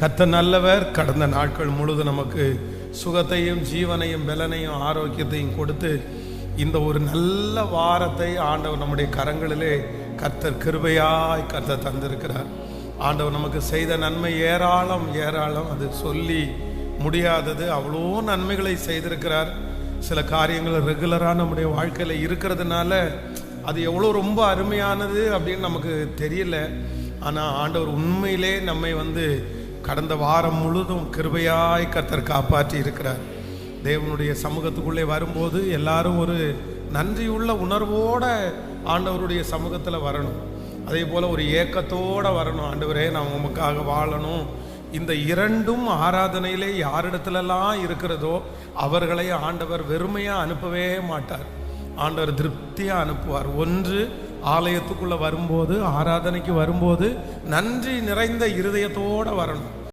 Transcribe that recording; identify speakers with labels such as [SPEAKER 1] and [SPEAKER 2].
[SPEAKER 1] கத்த நல்லவர். கடந்த நாட்கள் முழுதும் நமக்கு சுகத்தையும் ஜீவனையும் பலனையும் ஆரோக்கியத்தையும் கொடுத்து இந்த ஒரு நல்ல வாரத்தை ஆண்டவர் நம்முடைய கரங்களிலே கர்த்தர் கிருபையாய் கர்த்தர் தந்திருக்கிறார். ஆண்டவர் நமக்கு செய்த நன்மை ஏராளம் ஏராளம். அது சொல்லி முடியாதது. அவ்வளோ நன்மைகளை செய்திருக்கிறார். சில காரியங்கள் ரெகுலராக நம்முடைய வாழ்க்கையில் இருக்கிறதுனால அது எவ்வளோ ரொம்ப அருமையானது அப்படின்னு நமக்கு தெரியல. ஆனால் ஆண்டவர் உண்மையிலே நம்மை வந்து கடந்த வாரம் முழுதும் கிருபையாய் கர்த்தர் காப்பாற்றி இருக்கிறார். தேவனுடைய சமூகத்துக்குள்ளே வரும்போது எல்லாரும் ஒரு நன்றியுள்ள உணர்வோடு ஆண்டவருடைய சமூகத்தில் வரணும். அதே போல் ஒரு ஏக்கத்தோட வரணும். ஆண்டவரே நான் உமக்காக வாழணும். இந்த இரண்டும் ஆராதனையிலே யாரிடத்துலலாம் இருக்கிறதோ அவர்களை ஆண்டவர் வெறுமையாக அனுப்பவே மாட்டார். ஆண்டவர் திருப்தியாக அனுப்புவார். ஒன்று ஆலயத்துக்குள்ளே வரும்போது ஆராதனைக்கு வரும்போது நன்றி நிறைந்த இருதயத்தோடு வரணும்.